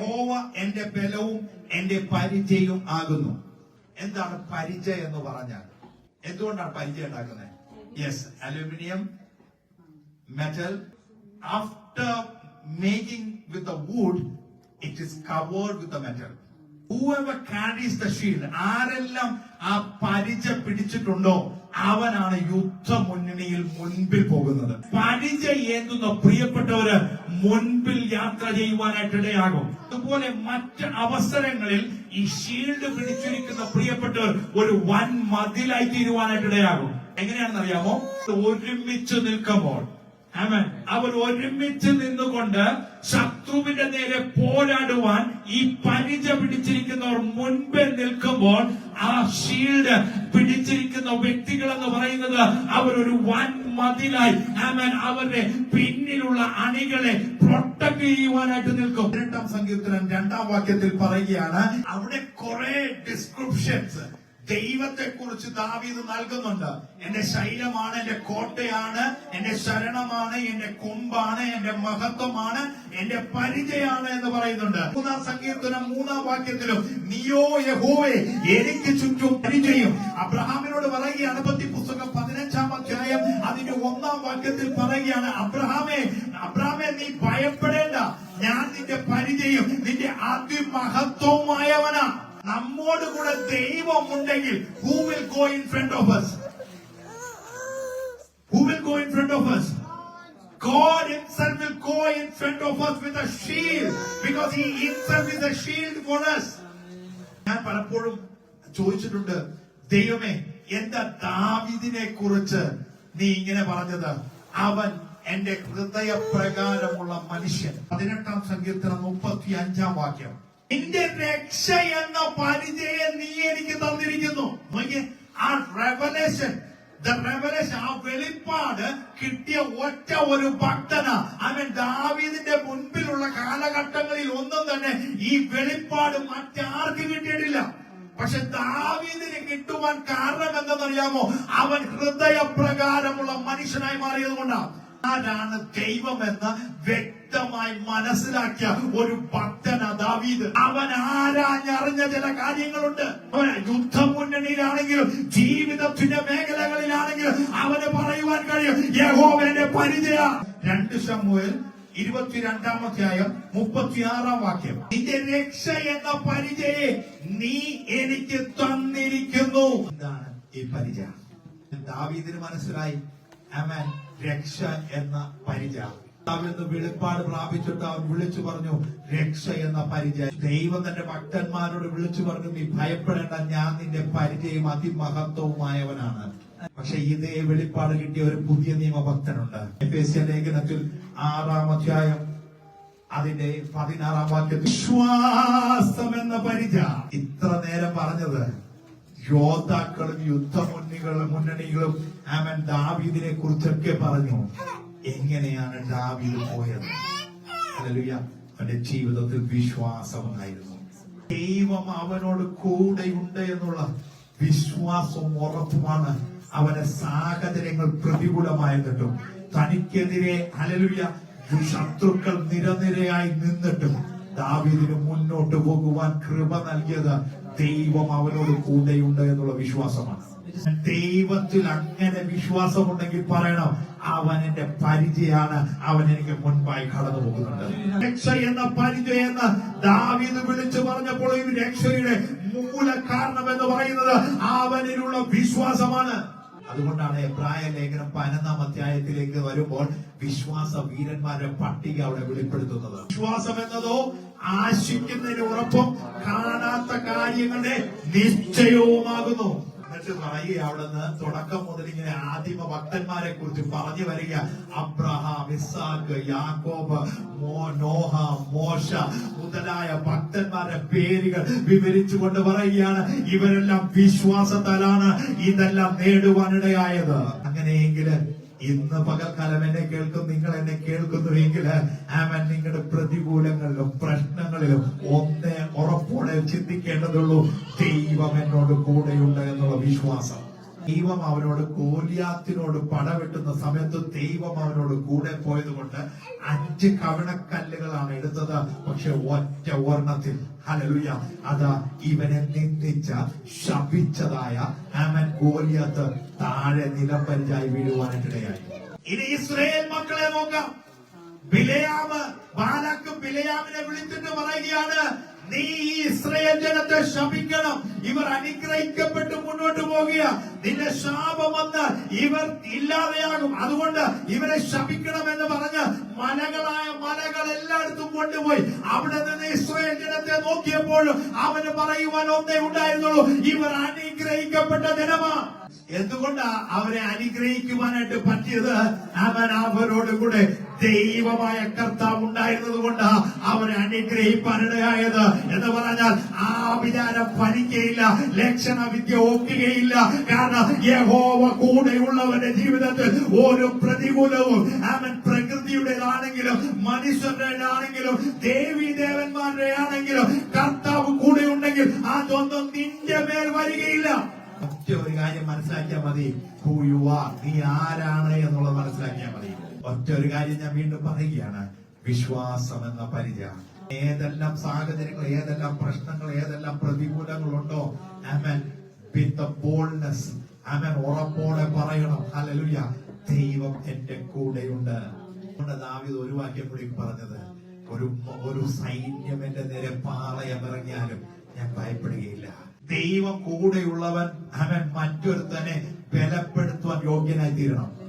യഹോവ എന്റെ ബലവും എന്റെ പരിചയവും ആകുന്നു. എന്താണ് പരിചയം എന്ന് പറഞ്ഞാൽ? എന്തുകൊണ്ടാണ് പരിചയം ഉണ്ടാക്കുന്നത്? Yes aluminium metal after making with wood it is covered metal the carries the shield ആരെല്ലാം ആ പരിച പിടിച്ചിട്ടുണ്ടോ അവനാണ് യുദ്ധ മുന്നണിയിൽ മുൻപിൽ പോകുന്നത്. പരിച ഏന്തുന്ന പ്രിയപ്പെട്ടവര് മുൻപിൽ യാത്ര ചെയ്യുവാനായിട്ട് ഇടയാകും അതുപോലെ മറ്റ് അവസരങ്ങളിൽ ഈ ഷീൽഡ് പിടിച്ചിരിക്കുന്ന പ്രിയപ്പെട്ടവർ ഒരു വൻ മതിലായി തീരുവാനായിട്ട് ഇടയാകും എങ്ങനെയാണെന്ന് അറിയാമോ ഒരുമിച്ച് നിൽക്കുമ്പോൾ അവർ ഒരുമിച്ച് നിന്നുകൊണ്ട് ശത്രുവിന്റെ നേരെ പോരാടുവാൻ ഈ പരിച പിടിച്ചിരിക്കുന്നവർ മുൻപേ നിൽക്കുമ്പോൾ ആ ഷീൽഡ് പിടിച്ചിരിക്കുന്ന വ്യക്തികൾ എന്ന് പറയുന്നത് അവരൊരു വൻ മതിലായി. ആമൻ. അവരുടെ പിന്നിലുള്ള അണികളെ പ്രൊട്ടക്ട് ചെയ്യുവാനായിട്ട് നിൽക്കും. രണ്ടാം സങ്കീർത്തനം രണ്ടാം വാക്യത്തിൽ പറയുകയാണ് അവിടെ കുറെ ഡിസ്ക്രിപ്ഷൻസ് ദൈവത്തെ കുറിച്ച് ദാവീദ് നൽകുന്നുണ്ട്. എന്റെ ശൈലമാണ് എന്റെ കോട്ടയാണ് എന്റെ ശരണമാണ് എന്റെ കൊമ്പാണ് എന്റെ മഹത്വമാണ് എന്റെ പരിചയാണ് എന്ന് പറയുന്നുണ്ട്. മൂന്നാം സങ്കീർത്തനം മൂന്നാം വാക്യത്തിലും നിയോ യഹോവേ എനിക്ക് ചുറ്റും പരിചയം. അബ്രഹാമിനോട് പറയുകയാണ് പത്തി പുസ്തകം പതിനഞ്ചാം അധ്യായം അതിന്റെ ഒന്നാം വാക്യത്തിൽ പറയുകയാണ് അബ്രഹാമേ അബ്രഹാമേ നീ ഭയപ്പെടേണ്ട. ഞാൻ നിന്റെ പരിചയം നിന്റെ അതിമഹത്വമായവനാ നമ്മോട് കൂടെ ദൈവം ഉണ്ടെങ്കിൽ who will go in front of us? Who will go in front of us? God himself will go in front of us with a shield because he himself is a shield for us. ഞാൻ പലപ്പോഴും ചോദിച്ചിട്ടുണ്ട് ദൈവമേ എന്താ ദാവിദിനെ കുറിച്ച് നീ ഇങ്ങനെ പറഞ്ഞത്? അവൻ എന്റെ ഹൃദയപ്രകാരമുള്ള മനുഷ്യൻ. പതിനെട്ടാം സങ്കീർത്തനം മുപ്പത്തി അഞ്ചാം വാക്യം. നിന്റെ രക്ഷ എന്ന പരിചയം നീ എനിക്ക് തന്നിരിക്കുന്നു. ആ റെവലേഷൻ ദ റെവലേഷൻ ആ വെളിപ്പാട് കിട്ടിയ ഒറ്റ ഒരു ഭക്തന. അവൻ ദാവീദിന്റെ മുൻപിലുള്ള കാലഘട്ടങ്ങളിൽ ഒന്നും തന്നെ ഈ വെളിപ്പാട് മറ്റാർക്കും കിട്ടിയിട്ടില്ല. പക്ഷെ ദാവീദിന് കിട്ടുവാൻ കാരണം എന്തെന്നറിയാമോ? അവൻ ഹൃദയപ്രകാരമുള്ള മനുഷ്യനായി മാറിയത് കൊണ്ടാണ് ആരാണ് ദൈവമെന്ന് വ്യക്തമായി മനസ്സിലാക്കിയ ഒരു ഭക്തന ദാവീദ് അവൻ ആരാഞ്ഞറിഞ്ഞ ചില കാര്യങ്ങളുണ്ട്. അവൻ യുദ്ധമുന്നണിയിലാണെങ്കിലും ജീവിതത്തിന്റെ മേഖലകളിലാണെങ്കിലും അവന് പറയുവാൻ കഴിയും യഹോവന്റെ പരിചയ. രണ്ട് ശമുവേൽ ഇരുപത്തിരണ്ടാം അധ്യായം മുപ്പത്തിയാറാം വാക്യം. നിന്റെ രക്ഷ എന്ന പരിചയെ നീ എനിക്ക് തന്നിരിക്കുന്നു. എന്താണ് ഈ പരിചയ? ദാവീദിന് മനസ്സിലായി. അമൻ രക്ഷ എന്ന പരിച അവന്ന് വെളിപ്പാട് പ്രാപിച്ചിട്ട് അവൻ വിളിച്ചു പറഞ്ഞു രക്ഷ എന്ന പരിചയം. ദൈവം തന്റെ ഭക്തന്മാരോട് വിളിച്ചു പറഞ്ഞു നീ ഭയപ്പെടേണ്ട ഞാൻ നിന്റെ പരിചയം അതിമഹത്വവുമായവനാണ്. പക്ഷെ ഇതേ വെളിപ്പാട് കിട്ടിയ ഒരു പുതിയ നിയമഭക്തനുണ്ട്. എഫേസ്യ ലേഖനത്തിൽ ആറാം അധ്യായം അതിന്റെ പതിനാറാം വാക്യത്തിൽ വിശ്വാസം എന്ന പരിച ഇത്ര നേരം പറഞ്ഞത് യോദ്ധാക്കളും യുദ്ധമുന്നികളും മുന്നണികളും ആമൻ ദാവീദിനെ കുറിച്ചൊക്കെ പറഞ്ഞു. എങ്ങനെയാണ് ദാവീദ് പോയത്? ഹല്ലേലൂയ. അവന്റെ ജീവിതത്തിൽ വിശ്വാസമുണ്ടായിരുന്നു. ദൈവം അവനോട് കൂടെയുണ്ട് എന്നുള്ള വിശ്വാസവും ഉറപ്പുമാണ് അവന്റെ സാഹചര്യങ്ങൾ പ്രതികൂലമായിരുന്നിട്ടും തനിക്കെതിരെ അലലുയ ശത്രുക്കൾ നിരനിരയായി നിന്നിട്ടും ദാവീദിന് മുന്നോട്ട് പോകുവാൻ കൃപ നൽകിയത് ദൈവം അവനോട് കൂടെയുണ്ട് എന്നുള്ള വിശ്വാസമാണ്. ദൈവത്തിൽ അങ്ങനെ വിശ്വാസമുണ്ടെങ്കിൽ പറയണം അവൻ എന്റെ പരിചയാണ് അവൻ എനിക്ക് മുൻപായി കടന്നു പോകുന്നുണ്ട് രക്ഷ എന്ന പരിചയ എന്ന് ദാവീദ് വിളിച്ചു പറഞ്ഞപ്പോൾ ഈ രക്ഷയുടെ മൂല കാരണം എന്ന് പറയുന്നത് അവനിലുള്ള വിശ്വാസമാണ്. അതുകൊണ്ടാണ് എബ്രായ ലേഖനം പതിനൊന്നാം അധ്യായത്തിലേക്ക് വരുമ്പോൾ വിശ്വാസ വീരന്മാരുടെ പട്ടിക അവിടെ വെളിപ്പെടുത്തുന്നത്. വിശ്വാസം എന്നതോ ആശിക്കുന്നതിന് ഉറപ്പും കാണാത്ത കാര്യങ്ങളുടെ നിശ്ചയവുമാകുന്നു. എന്നിട്ട് പറയുക അവിടെ നിന്ന് തുടക്കം മുതൽ ആദിമ ഭക്തന്മാരെ കുറിച്ച് പറഞ്ഞു വരിക. അബ്രഹാം ഇസാഖ് യാക്കോബ് മോനോഹ മോശ മുതലായ ഭക്തന്മാരുടെ പേരുകൾ വിവരിച്ചു കൊണ്ട് പറയുകയാണ്. ഇവരെല്ലാം വിശ്വാസത്താലാണ് ഇതെല്ലാം നേടുവാനിടയായത്. അങ്ങനെയെങ്കിൽ ഇന്ന് പകൽക്കാലം എന്നെ കേൾക്കും നിങ്ങൾ എന്നെ കേൾക്കുന്നുവെങ്കിൽ ആമൻ നിങ്ങളുടെ പ്രതികൂലങ്ങളിലും പ്രശ്നങ്ങളിലും ഒന്നേ ഉറപ്പോടെ ചിന്തിക്കേണ്ടതുള്ളൂ. ദൈവം എന്നോട് കൂടെയുണ്ട് എന്നുള്ള വിശ്വാസം. ദൈവം അവനോട് കോലിയാത്തിനോട് പടവെട്ടുന്ന സമയത്ത് ദൈവം അവനോട് കൂടെ പോയത് കൊണ്ട് അഞ്ച് കവണക്കല്ലുകളാണ് എടുത്തത്. പക്ഷെ ഒറ്റ ഒരെണ്ണത്തിൽ. ഹലലുയ അത് ഇവനെ നിന്ദിച്ച ശപിച്ചതായ ആമൻ കോലിയാത്ത് താഴെ നിലപ്പരിചായി വീഴുവാനായിട്ടിടയായി ഇനി ഇസ്രയേൽ മക്കളെ നോക്കാം. ബിലയാമ് ബാലാക്ക് ബിലയാമിനെ വിളിച്ചിട്ട് പറയുകയാണ് നീ ഇസ്രയേൽ ജനത്തെ ശപിക്കണം. ഇവർ അനുഗ്രഹിക്കപ്പെട്ട് മുന്നോട്ട് പോകുക. നിന്റെ ശാപം വന്ന് ഇവർ ഇല്ലാതെയാകും. അതുകൊണ്ട് ഇവരെ ശപിക്കണം എന്ന് പറഞ്ഞ് മലകളായ മലകൾ എല്ലായിടത്തും കൊണ്ടുപോയി. അവിടെ നിന്ന് ഇസ്രയേൽ ജനത്തെ നോക്കിയപ്പോഴും അവന് പറയുവാൻ ഒന്നേ ഉണ്ടായിരുന്നുള്ളൂ. ഇവർ അനുഗ്രഹിക്കപ്പെട്ട ജനമാ എന്തുകൊണ്ടാ അവരെ അനുഗ്രഹിക്കുവാനായിട്ട് പറ്റിയത്? അവൻ അവരോട് കൂടെ ദൈവമായ കർത്താവ് ഉണ്ടായിരുന്നത് കൊണ്ടാ അവരെ അനുഗ്രഹിപ്പാനിടയായത്. എന്ന് പറഞ്ഞാൽ ആ വിചാരം ഫലിക്കയില്ല ലക്ഷണ വിദ്യ ഒക്കുകയില്ല. കാരണം യഹോവ കൂടെയുള്ളവന്റെ ജീവിതത്തിൽ ഓരോ പ്രതികൂലവും അവൻ പ്രകൃതിയുടേതാണെങ്കിലും മനുഷ്യരുടേതാണെങ്കിലും ദേവി ദേവന്മാരുടെ ആണെങ്കിലും കർത്താവ് കൂടെ ഉണ്ടെങ്കിൽ അതൊന്നും നിന്റെ മേൽ വരികയില്ല. ഒറ്റ ഒരു കാര്യം മനസ്സിലാക്കിയാൽ മതി. നീ ആരാണ് എന്നുള്ളത് മനസ്സിലാക്കിയാൽ മതി. ഒറ്റ ഒരു കാര്യം ഞാൻ വീണ്ടും പറയുകയാണ്. വിശ്വാസം എന്ന പരിചയ. ഏതെല്ലാം സാഹചര്യങ്ങൾ ഏതെല്ലാം പ്രശ്നങ്ങൾ ഏതെല്ലാം പ്രതികൂലങ്ങളുണ്ടോ? ആമൻ വിത്ത് ബോൾഡ്നെസ് ഉറപ്പോടെ പറയണം. ഹല്ലേലൂയ ദൈവം എന്റെ കൂടെയുണ്ട്. ദാവീദ് ഒരു വാക്യം കൂടി പറഞ്ഞത്. ഒരു ഒരു സൈന്യം എന്റെ നേരെ പാറയമിറങ്ങിയാലും ഞാൻ ഭയപ്പെടുകയില്ല. ദൈവം കൂടെയുള്ളവൻ അവൻ മറ്റൊരുത്തനെ ബലപ്പെടുത്തുവാൻ യോഗ്യനായി തീരണം